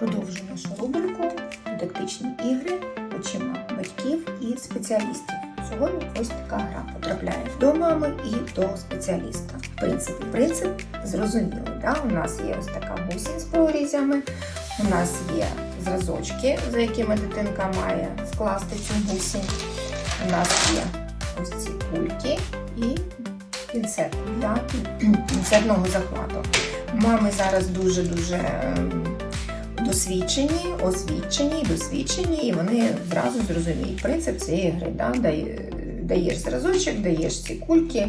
Продовжую нашу рубрику Дидактичні ігри очима батьків і спеціалістів. Сьогодні ось така гра потрапляє до мами і до спеціаліста. В принципі, принцип зрозумілий. Да? У нас є ось така бусінь з прорізями, у нас є зразочки, за якими дитинка має скласти цю бусінь. У нас є ось ці кульки і пінцет для пінцетного захвату. Мами зараз дуже-дуже ем, досвідчені, освічені, досвідчені, і вони одразу зрозуміють принцип цієї гри. Да? Даєш зразочок, даєш ці кульки,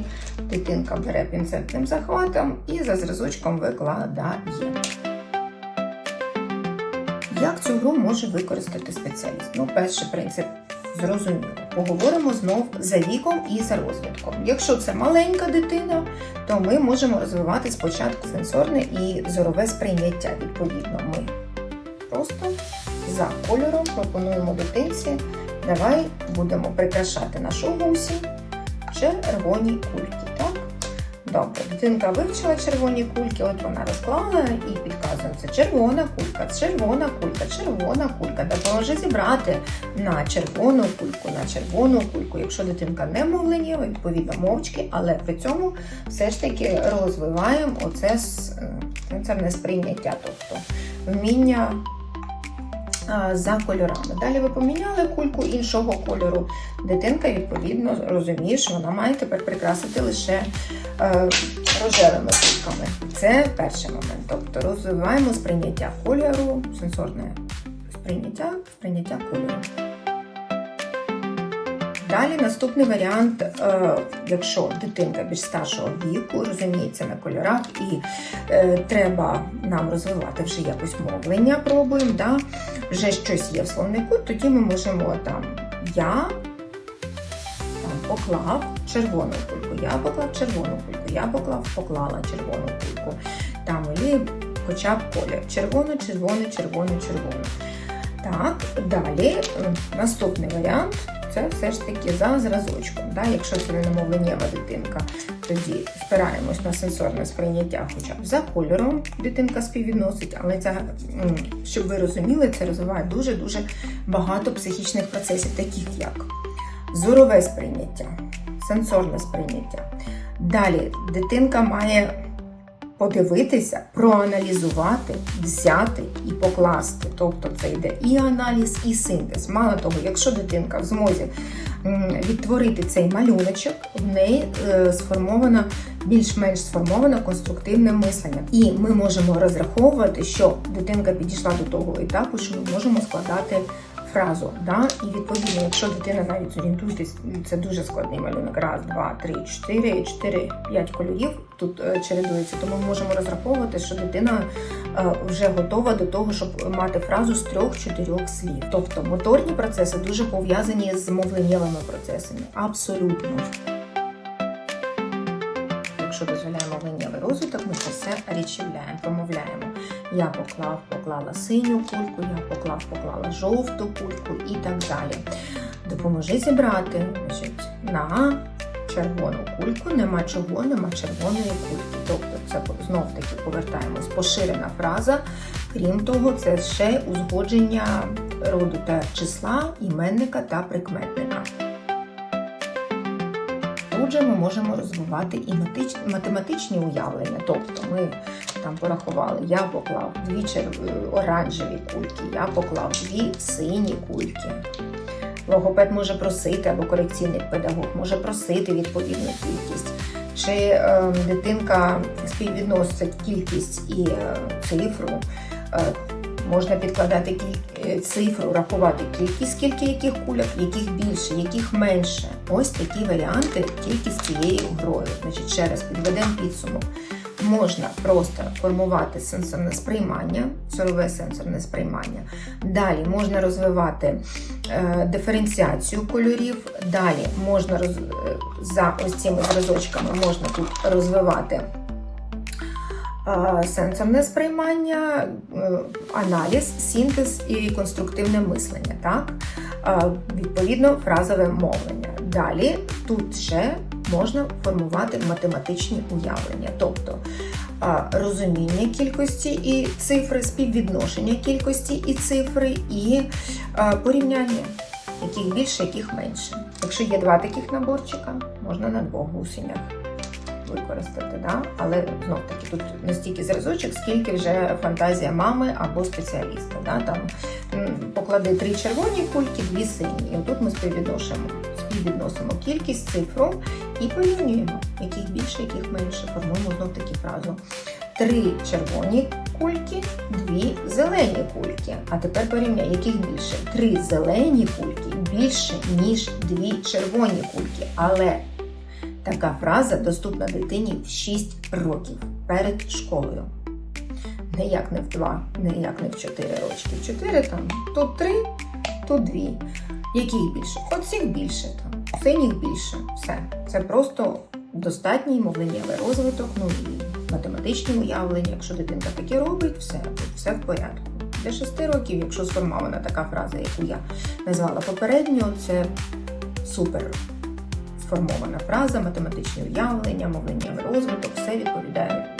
дитинка бере пінцетним захватом і за зразочком викладає. Як цю гру може використати спеціаліст? Ну, перший принцип зрозуміло. Поговоримо знов за віком і за розвитком. Якщо це маленька дитина, то ми можемо розвивати спочатку сенсорне і зорове сприйняття. Відповідно, ми просто за кольором пропонуємо дитинці. Давай будемо прикрашати нашу гусі червоні кульки. Так? Добре, дитинка вивчила червоні кульки, от вона розклала і підказує, це червона кулька, червона кулька, червона кулька. Допоможи зібрати на червону кульку, на червону кульку. Якщо дитинка не мовленіва, відповідно мовчки, але при цьому все ж таки розвиваємо оце с- е, сприйняття, тобто вміння за кольорами. Далі ви поміняли кульку іншого кольору. Дитинка, відповідно, розуміє, що вона має тепер прикрасити лише е, рожевими кульками. Це перший момент. Тобто розвиваємо сприйняття кольору, сенсорне сприйняття, сприйняття кольору. Далі наступний варіант, е, якщо дитинка більш старшого віку, розуміється на кольорах і е, треба нам розвивати вже якось мовлення, пробуємо, да? вже щось є в словнику, тоді ми можемо там я там, поклав червону кульку, я поклав червону кульку, я поклав, поклала червону кульку. Там і хоча б колір. Червону, червону, червону, червону. Так, далі наступний варіант це все ж таки за зразочком. Да? Якщо це не дитинка, тоді спираємось на сенсорне сприйняття, хоча б за кольором дитинка співвідносить, але це, щоб ви розуміли, це розвиває дуже-дуже багато психічних процесів, таких як зорове сприйняття, сенсорне сприйняття. Далі дитинка має подивитися, проаналізувати, взяти і покласти. Тобто це йде і аналіз, і синтез. Мало того, якщо дитинка в змозі відтворити цей малюночок, в неї е, сформовано більш-менш сформовано конструктивне мислення. І ми можемо розраховувати, що дитинка підійшла до того етапу, що ми можемо складати фразу. Да? І відповідно, якщо дитина навіть зорієнтуйтесь, це дуже складний малюнок. Раз, два, три, чотири, чотири, п'ять кольорів тут е, чередується. Тому ми можемо розраховувати, що дитина е, вже готова до того, щоб мати фразу з трьох-чотирьох слів. Тобто моторні процеси дуже пов'язані з мовленнєвими процесами. Абсолютно. Якщо дозволяємо мовленнєвий розвиток, ми це все речівляємо, промовляємо. Я поклав, поклала синю кульку, я поклав, поклала жовту кульку і так далі. Допоможи зібрати значить, на червону кульку, нема чого, нема червоної кульки. Тобто це знов таки повертаємось. Поширена фраза. Крім того, це ще узгодження роду та числа, іменника та прикметника. Тут же ми можемо розвивати і математичні уявлення. Тобто ми там порахували, я поклав дві оранжеві кульки, я поклав дві сині кульки. Логопед може просити, або корекційний педагог може просити відповідну кількість. Чи е, дитинка співвідносить кількість і е, цифру, е, можна підкладати кіль... е, цифру, рахувати кількість, скільки яких кульок, яких більше, яких менше. Ось такі варіанти тільки з цією грою. Значить, ще раз підведемо підсумок. Можна просто формувати сенсорне сприймання, зорове сенсорне сприймання. Далі можна розвивати е, диференціацію кольорів. Далі можна роз... е, за ось цими зразочками можна тут розвивати сенсорне сприймання, е, аналіз, синтез і конструктивне мислення. Так? Відповідно, фразове мовлення. Далі тут ще можна формувати математичні уявлення. Тобто розуміння кількості і цифри, співвідношення кількості і цифри, і порівняння, яких більше, яких менше. Якщо є два таких наборчика, можна на двох гусенях використати, да? але знов таки тут не стільки зразочок, скільки вже фантазія мами або спеціаліста. Да? Там поклади три червоні кульки, дві сині. І отут ми співвідносимо, співвідносимо кількість цифру і порівнюємо, яких більше, яких менше. Формуємо знов таки фразу. Три червоні кульки, дві зелені кульки. А тепер порівняй, яких більше? Три зелені кульки більше, ніж дві червоні кульки. Але така фраза доступна дитині в 6 років перед школою. Не як не в 2, не як не в 4 рочки. В 4 там тут 3, тут 2. Яких більше? Оцих більше там, синіх більше. Все. Це просто достатній мовленнєвий розвиток, ну і математичні уявлення. Якщо дитинка таке робить, все, все в порядку. Для 6 років, якщо сформована така фраза, яку я назвала попередньо, це супер сформована фраза, математичні уявлення, мовлення, розвиток, все відповідає